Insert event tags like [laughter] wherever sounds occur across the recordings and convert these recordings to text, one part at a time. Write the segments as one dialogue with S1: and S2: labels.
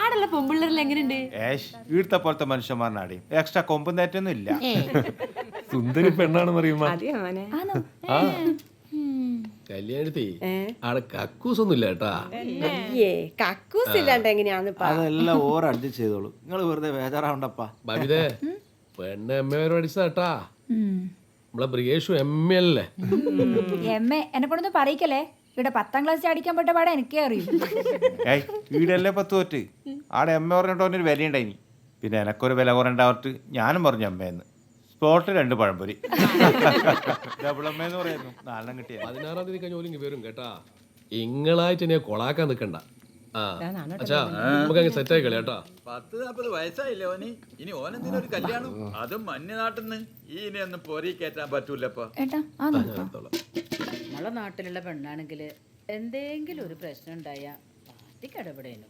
S1: ആടല്ല പൊമ്പിള്ളേരിൽ എങ്ങനെയുണ്ട്?
S2: ഏഷ് പോലത്തെ മനുഷ്യന്മാരനാടി എക്സ്ട്രാ കൊമ്പും തേറ്റൊന്നും ഇല്ല.
S3: സുന്ദരി പെണ്ണാണെന്ന്
S4: കല്യാണത്തി ആടെ കക്കൂസ് ഒന്നും ഇല്ല കേട്ടാ.
S5: കക്കൂസ് ഇല്ലാണ്ട് എങ്ങനെയാന്ന്
S2: അതെല്ലാം ഓർ അഡ്ജസ്റ്റ് ചെയ്തോളൂ. നിങ്ങൾ വെറുതെ ബേജാറാവണ്ടപ്പാ.
S4: ബബിതേ പെണ്ണ് എം എ വരെ പഠിച്ചതാട്ടാ നമ്മളെ ബ്രിഗേഷു എം എ അല്ലേ?
S1: എം എ എന്നെ കൊണ്ടൊന്നും പറയിക്കല്ലേ? ഇവിടെ പത്താം ക്ലാസ് അടിക്കാൻ പെട്ട പാടെ എനിക്കേ അറിയൂ
S2: ഏയ് വീടല്ലേ പത്ത് തോറ്റ്? ആടെ അമ്മ പറഞ്ഞിട്ട് അവനൊരു വില ഉണ്ടായിനി പിന്നെ എനക്കൊരു വില കുറണ്ടാവട്ട് ഞാനും പറഞ്ഞു അമ്മയെന്ന് സ്പോട്ടിൽ രണ്ട് പഴംപൊരി. ഡബിൾ അമ്മ എന്ന് പറയുന്നു. നാലെണ്ണം കിട്ടിയ.
S4: പതിനാറാം തീയതി കഴിഞ്ഞ ഓലിങ്ങ് വരും കേട്ടാ. ഇങ്ങളായിട്ട് എന്നെ കൊളാക്കാൻ നിക്കണ്ട. സെറ്റ് ആയി
S6: പത്ത് നാപ്പത് വയസ്സായില്ലേ ഓന്? ഇനി ഓനെന്തിനാ ഒരു കല്യാണം? അതും മഞ്ഞ നാട്ടിന്ന് ഈ ഇനി ഒന്നും പൊരി കയറ്റാൻ പറ്റൂലപ്പ
S1: ഏട്ടാ ആ നോക്കാം.
S7: നമ്മളെ നാട്ടിലുള്ള പെണ്ണാണെങ്കിൽ എന്തെങ്കിലും ഒരു പ്രശ്നം ഉണ്ടായ പാർട്ടിക്ക് ഇടപെടേനു.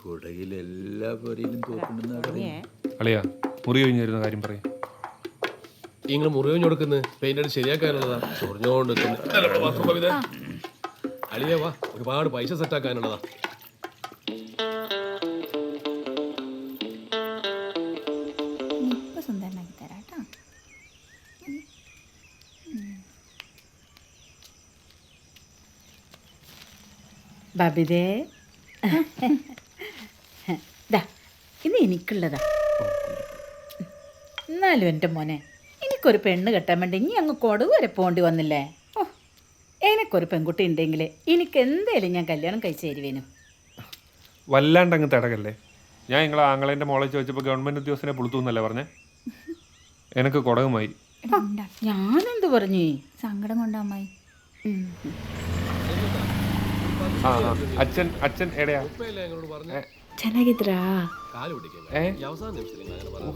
S6: കുടയിൽ എല്ലാ പൊരിയിലും തോക്കുണ്ടെന്ന്
S3: അളിയാ. മുറി കഴിഞ്ഞിരുന്ന കാര്യം പറയും.
S4: നിങ്ങൾ മുറിവഞ്ഞു കൊടുക്കുന്നത് പെയിന്റ് ശരിയാക്കാനുള്ളതാ. ചൊറിഞ്ഞോണ്ട്. അളിയേ വാ. ഒരുപാട് പൈസ
S1: സെറ്റാക്കാനുള്ളതാ സുന്ദരനാക്കി തരാം കേട്ടോ
S7: ബബിതേ. ദാ ഇന്ന് എനിക്കുള്ളതാ. എന്നാലും എന്റെ മോനെ എനിക്കൊരു പെണ്ണ് കെട്ടാൻ വേണ്ടി ഇനി അങ്ങ് കൊടുവരെ പോണ്ടി വന്നില്ലേ? എനിക്കൊരു പെൺകുട്ടി ഉണ്ടെങ്കിൽ എനിക്ക് എന്തേലും ഞാൻ കല്യാണം കഴിച്ചു തരുവേനു
S3: വല്ലാണ്ട് അങ്ങ് തിടകല്ലേ ഞാൻ നിങ്ങളെ ആങ്ങളേന്റെ മോളെ ചോദിച്ചപ്പോൾ ഗവൺമെന്റ് ഉദ്യോഗസ്ഥനെ പുളുത്തൂന്നല്ലേ പറഞ്ഞേ എനക്ക് കൊടകമായി
S1: ഉണ്ടാ.
S7: ഞാനെന്ത് പറഞ്ഞു
S1: സങ്കടം കൊണ്ടാ അമ്മായി
S3: ആ ആ. അച്ഛൻ അച്ഛൻ എടയാ
S4: ഉപ്പയല്ലേ ഞങ്ങളോട് പറഞ്ഞ
S5: ಚೆನ್ನಾಗಿದ್ರಾ
S4: കാല് പിടിക്കുന്നത് ഈ അവസാന നിമിഷത്തിൽ നിങ്ങൾ അങ്ങനെ പറഞ്ഞു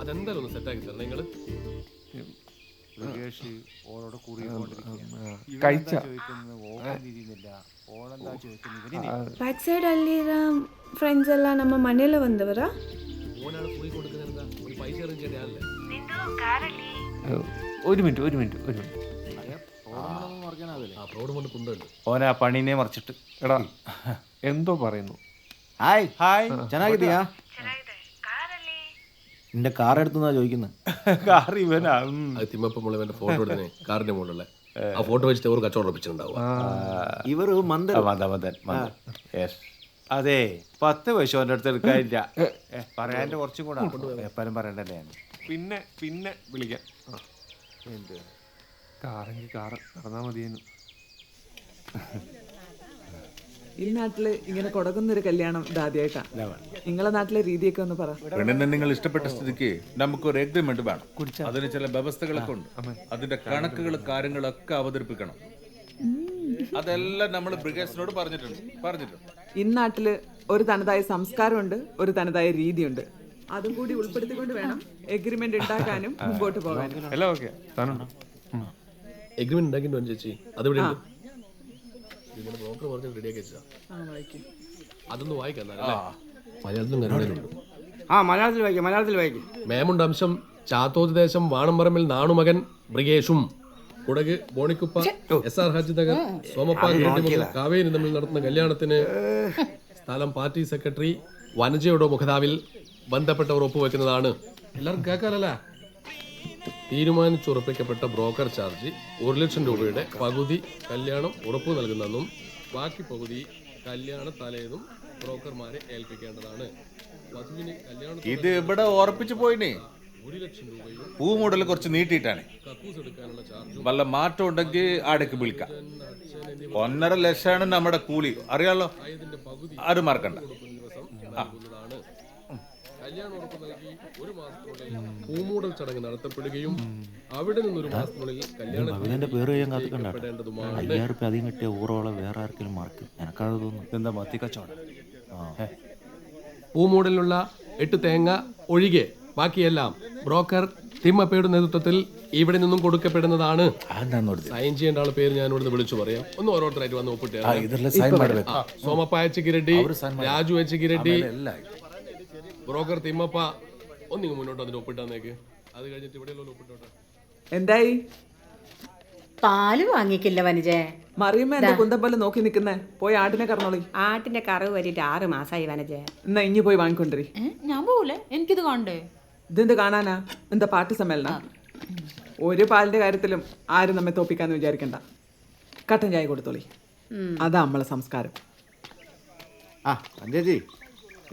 S4: അതെന്തായാലും ഒന്ന് സെറ്റ് ആക്കി തരണം നിങ്ങള്
S2: ഓളോട് കൂടി
S3: കഴിച്ച
S2: ഓളെന്താ ചോദിക്കുന്നത്
S5: ಬ್ಯಾಕ್ ಸೈಡ್ ಅಲ್ಲಿರೋ ಫ್ರೆಂಡ್ಸ್ ಎಲ್ಲ ನಮ್ಮ ಮನೆಯಲ್ಲ ಬಂದವರಾ
S4: ഓനാണ് പോയി കൊടുക്കുന്നത് എന്താ ഒരു പൈസ അറേഞ്ച് ചെയ്യാനല്ലേ
S3: ഒരു മിനിറ്റ് ഒരു മിനിറ്റ് ഒരു മിനിറ്റ്
S4: ആ ഫ്രോഡ് കൊണ്ട് കൊണ്ടുണ്ട്
S2: ഓനെ ആ പണീനെ മറിച്ചിട്ട്
S3: എടാ എന്തോ പറയുന്നു
S8: ಹಾಯ್
S2: ഹായ്
S8: ಚೆನ್ನಾಗಿದ್ದೀಯಾ നിന്റെ കാർ എടുത്തുന്നാ ചോദിക്കുന്നത്
S2: കാർ [laughs] ഇവനാ.
S4: അത് തിമ്മപ്പം മുളവന്റെ ഫോട്ടോ എടുത്തേ കാറിന്റെ മുകളിലെ ആ ഫോട്ടോ വെച്ചിട്ട് ഒരു കച്ചവടം ഉറപ്പിച്ചിട്ടുണ്ടാവുക.
S8: ഇവർ
S2: ആ,
S8: മന്ദർ
S2: മദൻ മദൻ മദൻ യെസ് അതെ പത്ത് പൈസ ഓന്റെ അടുത്ത് എടുക്കാനില്ല. പറയാന്റെ കുറച്ചും കൂടെ. എപ്പോഴും പറയണ്ടല്ലേ ഞാൻ.
S3: പിന്നെ പിന്നെ വിളിക്കാം. കാറെങ്കിൽ കാറ് നടന്നാ മതിയെന്നു [laughs]
S9: ഈ നാട്ടിൽ ഇങ്ങനെ കൊടകുന്നൊരു കല്യാണം ഇതാദ്യമായിട്ടാ നിങ്ങളെ നാട്ടിലെ രീതിയൊക്കെ ഒന്ന് പറ.
S6: പെണ്ണിനെ നിങ്ങൾ ഇഷ്ടപ്പെട്ട സ്ഥിതിക്ക് നമുക്ക് ഒരു എഗ്രിമെന്റ് വേണം അതിന് ചില വ്യവസ്ഥകളൊക്കെ ഉണ്ട്. അതിന്റെ കണക്കുകൾ കാര്യങ്ങളൊക്കെ അവതരിപ്പിക്കണം. അതെല്ലാം നമ്മൾ ബ്രിഗേഴ്സിനോട് പറഞ്ഞിട്ടുണ്ട്. പറഞ്ഞിട്ടുണ്ട്.
S9: ഇന്നാട്ടിൽ ഒരു തനതായ സംസ്കാരമുണ്ട് ഒരു തനതായ രീതിയുണ്ട്. അതും കൂടി ഉൾപ്പെടുത്തിക്കൊണ്ട് വേണം എഗ്രിമെന്റ് ഉണ്ടാക്കാനും മുമ്പോട്ട് പോകാനും.
S3: എല്ലാം ഓക്കെ. താനുണ്ടോ
S4: എഗ്രിമെന്റ് ഉണ്ടാക്കിയിട്ട് വേണം ചേച്ചി. അതിവിടെ ഇങ്ങനെ ബ്രോക്കർ പറഞ്ഞ റെഡിയാക്കി വെച്ചാ
S9: ആ വായിക്കും.
S4: അതൊന്ന് വായിക്കാം? മലയാളത്തിലും കന്നഡയിലുണ്ട്
S8: ആ മലയാളത്തിൽ വായിക്കും മലയാളത്തിൽ വായിക്കും.
S4: മേമുണ്ട് അംശം ചാത്തോതി ദേശം വാണമ്പറമ്പിൽ നാണുമകൻ ബ്രിഗേഷും കുടക് ബോണിക്കുപ്പ എസ് ആർ ഹാജി നഗർ സോമപ്പ കാവേരി തമ്മിൽ നടത്തുന്ന കല്യാണത്തിന് സ്ഥലം പാർട്ടി സെക്രട്ടറി വനജയുടെ മുഖതാവിൽ ബന്ധപ്പെട്ടവർ ഒപ്പുവെക്കുന്നതാണ്. എല്ലാവർക്കും കേൾക്കാനല്ലേ തീരുമാനിച്ചുറപ്പിക്കപ്പെട്ട ബ്രോക്കർ ചാർജ് ഒരു ലക്ഷം രൂപയുടെ പകുതി കല്യാണം ഉറപ്പു നൽകുന്നെന്നും ബാക്കി പകുതി കല്യാണ തലേന്നും ബ്രോക്കർമാരെ ഏൽപ്പിക്കേണ്ടതാണ്. വധുവിന് കല്യാണ
S6: ഇത് ഇവിടെ ഓർപ്പിച്ചു പോയിനേ.
S4: ഒരു ലക്ഷം രൂപയും
S6: പൂമൂടൽ കുറച്ച് നീട്ടിയിട്ടാണ്.
S4: കക്കൂസ് എടുക്കാനുള്ള ചാർജും
S6: വല്ല മാറ്റം ഉണ്ടെങ്കിൽ ആടക്ക് വിളിക്കാം. ഒന്നര ലക്ഷമാണ് നമ്മുടെ കൂലി. അറിയാലോ? അത് മറക്കണ്ട.
S4: നൽകുന്നതാണ് കല്യാണം ഉറപ്പ് നൽകി ഒരു മാസത്തിനുള്ളിൽ പൂമൂടൽ ചടങ്ങ് നടത്തപ്പെടുകയും അവിടെ നിന്നൊരു മാസത്തിനുള്ളിൽ
S8: ഭഗവാന്റെ പേര് ഞാൻ
S4: കാത്തിക്കണ്ടാട്ടം
S8: അയ്യായിരം റുപ്യ അധികം കിട്ടിയ ഊറോളം വേറെ ആർക്കെങ്കിലും മാർക്ക് എനക്കാതെ തോന്നുന്നു
S2: എന്താ മത്തി കച്ചവടം?
S4: പൂമൂടലിലുള്ള എട്ട് തേങ്ങ ഒഴികെ ബാക്കിയെല്ലാം ബ്രോക്കർ തിമ്മപ്പയുടെ നേതൃത്വത്തിൽ ഇവിടെ നിന്നും കൊടുക്കപ്പെടുന്നതാണ്. സൈൻ ചെയ്യേണ്ട ആളെ പേര് ഞാൻ ഇവിടുന്ന് വിളിച്ചു പറയാം. ഒന്ന് ഓരോരുത്തരായിട്ട് വന്ന് ഒപ്പിട്ട് സോമപ്പായ ചിക്കിരട്ടി രാജു എച്ചിക്കിരട്ടി ബ്രോക്കർ തിമ്മപ്പ ഒന്നിങ്ങ് മുന്നോട്ട് അതിന് ഒപ്പിട്ടാന്നേക്ക് അത് കഴിഞ്ഞിട്ട് ഇവിടെ ഒപ്പിട്ടോട്ടെ
S9: എന്തായി?
S7: പാൽ വാങ്ങിക്കില്ല വനജേ.
S9: മറിയമ്മ എന്താ കുന്തപ്പല്ല് നോക്കി നിൽക്കുന്നേ? പോയി ആടിനെ കറന്നോളി.
S10: ആട്ടിന്റെ കറവ് വരിട്ട് ആറ് മാസമായി വനജേ.
S9: എന്നാ ഇനി പോയി വാങ്ങിക്കൊണ്ടിരി.
S10: ഞാൻ പോകൂലേ എനിക്കിത് കാണണ്ടേ
S9: ഇതെന്ത് കാണാനാ? എന്താ പാർട്ടി സമ്മേളന? ഒരു പാലിന്റെ കാര്യത്തിലും ആരും നമ്മെ തോപ്പിക്കാന്ന് വിചാരിക്കണ്ട. കട്ടൻ ചായ കൊടുത്തോളി. അതാ നമ്മളെ സംസ്കാരം.
S8: ആ ചേച്ചി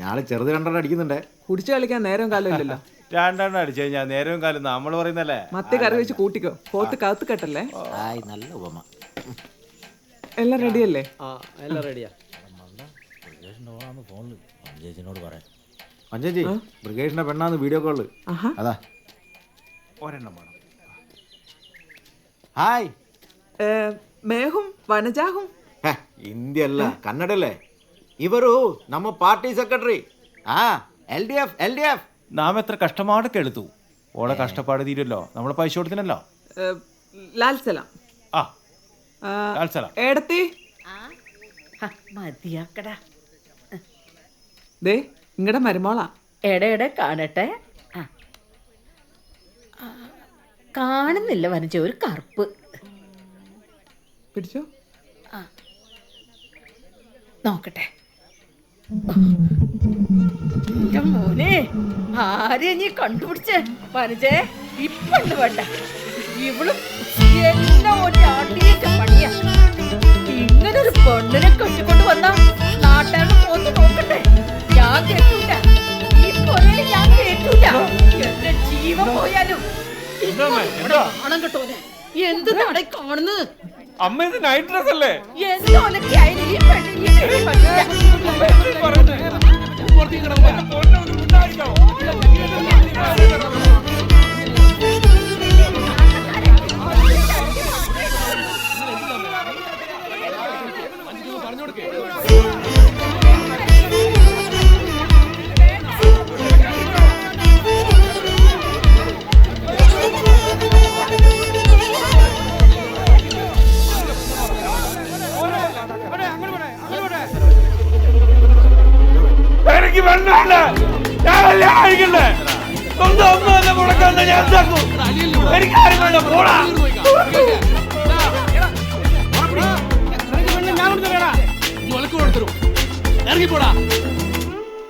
S8: ഞാൾ ചെറുത് കണ്ടോണ്ട് അടിക്കുന്നുണ്ടേ.
S9: കുടിച്ചു കളിക്കാൻ നേരം കാലം ഇല്ലല്ലോ. [laughs]
S2: രണ്ടെണ്ണം അടിച്ചു കഴിഞ്ഞാൽ നേരവും കാലം നമ്മൾ പറയുന്നല്ലേ
S9: മത്തി കറി വെച്ച് കൂട്ടിക്കോ. പോത്ത് കത്ത് കെട്ടല്ലേ?
S8: ആയി നല്ല ഉപമ.
S9: എല്ലാം റെഡിയല്ലേ? ആ എല്ലാം റെഡിയാ.
S8: ഫോണിൽ ചേച്ചിനോട് പറയാം മഞ്ചേച്ചി ബ്രിഗേഷിന്റെ പെണ്ണാന്ന് വീഡിയോ
S9: കോൾ
S8: അതാ.
S2: ഒരെണ്ണം വേണം.
S8: ഹായ്.
S9: മേഹും വനജാഹും?
S8: ഇന്ത്യ അല്ല കന്നഡല്ലേ? ഇവരു നമ്മ പാർട്ടി സെക്രട്ടറി. ആ
S2: നാം എത്ര ഓളെ കഷ്ടപ്പാട് തീരുമല്ലോ. നമ്മളെ പൈസ കൊടുത്തിനല്ലോ.
S9: ലാൽ ദേ ഇങ്ങടെ മരുമോളാ.
S7: എടെ കാണട്ടെ. കാണുന്നില്ല വനജ ഒരു കറുപ്പ്.
S9: പിടിച്ചോ?
S7: നോക്കട്ടെ. ആരെയാ നീ കണ്ടുപിടിച്ചേ? വനജേ ഇപ്പണ്ട് വേണ്ട? ഇവൾ എന്നെ ഒരു അടിയൊക്കെ പണിയാ. ഇങ്ങനൊരു പെണ്ണിനെ കെട്ടിക്കൊണ്ട് വന്ന നാട്ടുകാരുടെ പോന്ന് നോക്കട്ടെ? ഞാൻ കേട്ടില്ല ഈ കൊലയിൽ ഞാൻ കേട്ടില്ല എന്റെ ജീവൻ പോയാലും. കാണാൻ കിട്ടൂല എന്ത് നട കാണുന്നത്?
S3: അമ്മ ഇത് നൈറ്റ് ഡ്രസ് അല്ലേ
S7: എന്തോ ഈ പെണ്ണിന് ഈ പെണ്ണിന്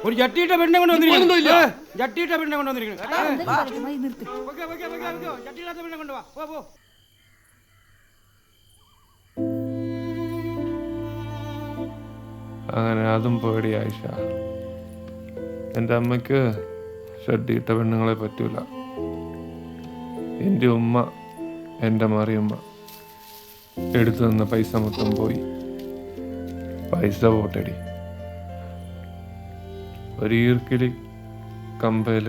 S11: ഒരു ജട്ടിയിട്ട പെണ്ണെ കൊണ്ട് വന്നിരിക്കുന്നു. ജട്ടിയിട്ട പെണ്ണെ കൊണ്ട് വന്നിരിക്കുന്നു. പെണ്ണെ കൊണ്ടുവാ പോ പോ.
S3: അങ്ങനെ അതും പേടി ആയിഷ. എന്റെ അമ്മയ്ക്ക് ഷഡ്ഡിയിട്ട പെണ്ണുങ്ങളെ പറ്റൂല. എന്റെ ഉമ്മ എന്റെ മറിയമ്മ എടുത്തു തന്ന പൈസ മൊത്തം പോയി. പൈസ പോട്ടടി. ഒരു ഈർക്കിലി കമ്പയിൽ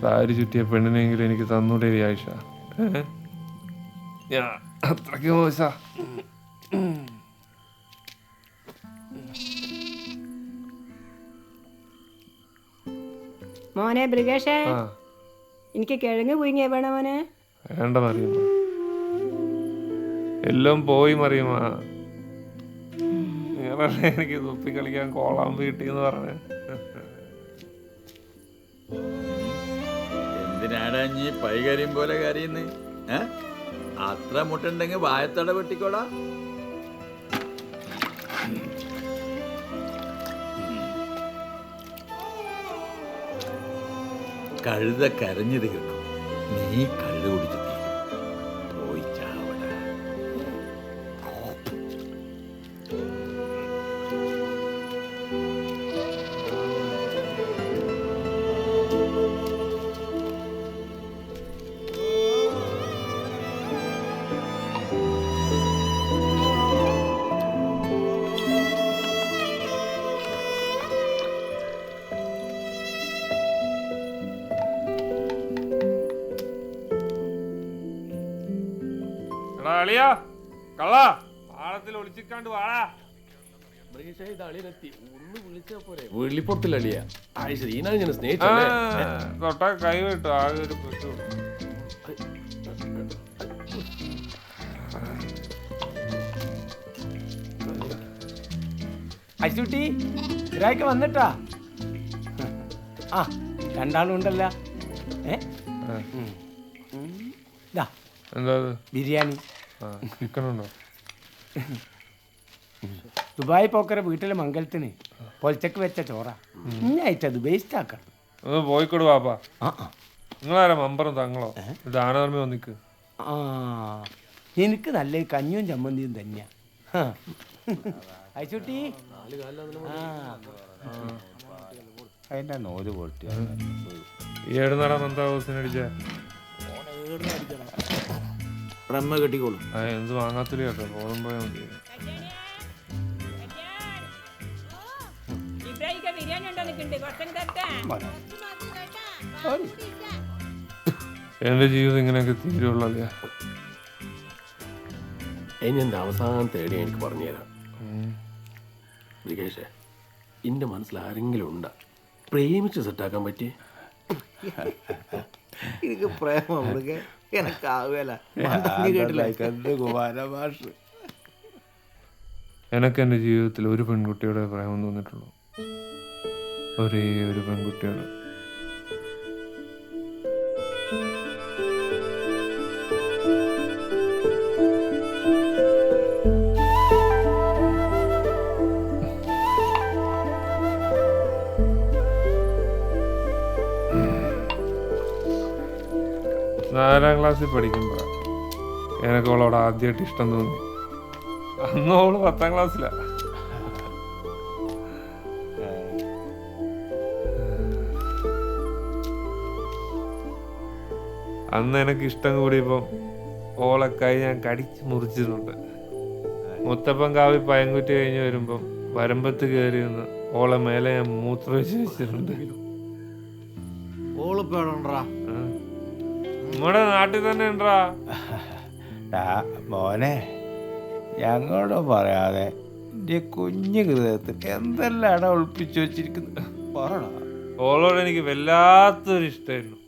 S3: സാരി ചുറ്റിയ പെണ്ണിനെങ്കിലും എനിക്ക് തന്നൂടെ ആയിഷ? ഞാൻ അത്രയ്ക്ക് മോശ.
S10: മോനെ ബ്രിഗേഷേ എനിക്ക് കിഴങ്ങ് പുഴുങ്ങിയ വേണോ മോനെ?
S3: വേണ്ട മറിയമ്മ എല്ലാം പോയി മറിയമ്മ നിങ്ങളല്ലേ എനിക്ക് തുപ്പി കളിക്കാൻ കോളാൻ വീട്ടിൽ കിട്ടിയെന്ന് പറഞ്ഞു.
S6: എന്തിനാടാ നീ പൈകാര്യം പോലെ കരയുന്നേ? ഏ? അത്ര മുട്ടുണ്ടെങ്കിൽ വായത്തട വെട്ടിക്കോടാ. കഴുത കരഞ്ഞത് നീ കള്ളു കുടിച്ചു.
S3: അളിയാ കള്ള? പാളത്തിൽ ഒളിച്ചിക്കാണ്ട് വാടാ.
S4: വെള്ളിപ്പുറത്തില്ല അളിയ ഞാൻ
S3: തൊട്ടാ കൈ വിട്ടു ആകെ ഒരു
S11: വന്നിട്ടാ? ആ രണ്ടാളും ഉണ്ടല്ല. ഏ? ദാ
S3: എന്താ
S11: ബിരിയാണി.
S3: ആ. ചിക്കനുണ്ടോ
S11: ദുബായ് പോക്കര വീട്ടിലെ മംഗലത്തിന് പൊലച്ചക്ക് വെച്ച ചോറ. ഇന്നായിട്ടത് വേസ്റ്റ് ആക്കണം.
S3: ഒന്ന് പോയിക്കോട് പാപ്പാ
S11: ആ.
S3: നിങ്ങളാരാ മമ്പറും തങ്ങളോ? ദാനധർമ്മ ഒന്നിക്ക്.
S11: ആ എനിക്ക് നല്ല കഞ്ഞിയും ചമ്മന്തിയും തന്നെയാ. അയച്ചുട്ടി ആ.
S2: അതിന്റെ നോൽ പൊട്ടി
S3: ഈ ഏട് നട എന്താ ഹൗസിനടിച്ച
S8: റമ്മ കെട്ടിക്കോളും.
S3: എന്ത് വാങ്ങാത്തില്ല കേട്ടോ ബോധം പോയാൽ മതി. എന്റെ ജീവിതം ഇങ്ങനെയൊക്കെ തീരുള്ളൂ അല്ലേ
S4: ഇനി എന്റെ അവസാനം തേടി എനിക്ക് പറഞ്ഞുതരാം. വികേഷേ എന്റെ മനസ്സിൽ ആരെങ്കിലും ഉണ്ടാ? പ്രേമിച്ച് സെറ്റാക്കാൻ പറ്റിയേ?
S8: എനിക്ക് പ്രേമം
S2: എന്റെ
S3: എനിക്ക് എന്റെ ജീവിതത്തിൽ ഒരു പെൺകുട്ടിയുടെ അഭിപ്രായം തോന്നിട്ടുള്ളൂ ഒരേ ഒരു പെൺകുട്ടിയുടെ. നാലാം ക്ലാസ്സിൽ പഠിക്കുമ്പോ എനിക്ക് അവളോട് ആദ്യമായിട്ട് ഇഷ്ടം തോന്നി. അന്ന് അവൾ പത്താം ക്ലാസ്സിലാ. അന്ന് എനിക്ക് ഇഷ്ടം കൂടിയപ്പം ഓളെ കൈ ഞാൻ കടിച്ച് മുറിച്ചിട്ടുണ്ട് മുത്തപ്പൻ കാവി പയങ്കുറ്റി കഴിഞ്ഞ് വരുമ്പം വരമ്പത്ത് കയറി നിന്ന് ഓളെ മേലെ ഞാൻ മൂത്രമൊഴിച്ച് വെച്ചിട്ടുണ്ട്.
S8: ഓളിപ്പേടാ
S3: ആ. നമ്മുടെ നാട്ടിൽ തന്നെ ഉണ്ടാ?
S2: മോനെ ഞങ്ങളോട് പറയാതെ എന്റെ കുഞ്ഞു ഹൃദയത്തിൽ എന്തെല്ലാം ഒളിപ്പിച്ചു വെച്ചിരിക്കുന്നത് പറടാ.
S3: ഓളോട് എനിക്ക് വല്ലാത്തൊരു ഇഷ്ടമായിരുന്നു.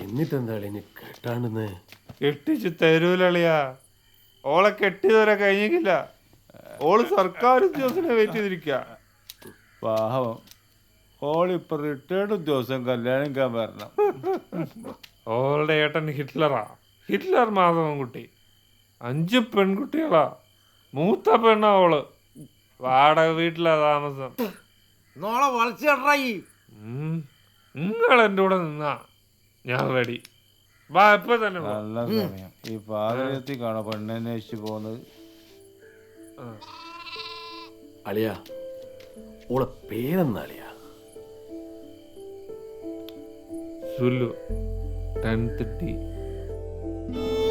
S4: എന്നിട്ട് എന്താ ഇനി കെട്ടാണ്ടെന്ന്
S3: കെട്ടിച്ച് തരൂലളിയാ ഓളെ കെട്ടിയതുവരെ കഴിഞ്ഞില്ല ഓൾ സർക്കാർ ഉദ്യോഗസ്ഥനെ വെയിറ്റ് ചെയ്തിരിക്ക
S2: പാവം. ഓളിപ്പോ റിട്ടയർഡ് ഉദ്യോഗസ്ഥൻ കല്യാണം വരണം.
S3: ഓളുടെ ഏട്ടൻ ഹിറ്റ്ലറാ. ഹിറ്റ്ലർ മാധവൻ കുട്ടി. അഞ്ച് പെൺകുട്ടികളാ. മൂത്ത പെണ്ണാ അവൾ വാടക വീട്ടിലാ താമസം.
S8: നോളെ വളച്ചി ഈ
S3: നിങ്ങൾ എന്റെ കൂടെ നിന്നാ. ഞാൻ റെഡി വാ ഇപ്പൊ തന്നെ വാ.
S2: നല്ല സമയം. ഈ പാതയത്തിൽ കാണാം? പെണ്ണന്വേഷിച്ച് പോകുന്നത്.
S4: അളിയാ ഓളെ പേരെന്നാളിയാ
S3: സുലു tenth day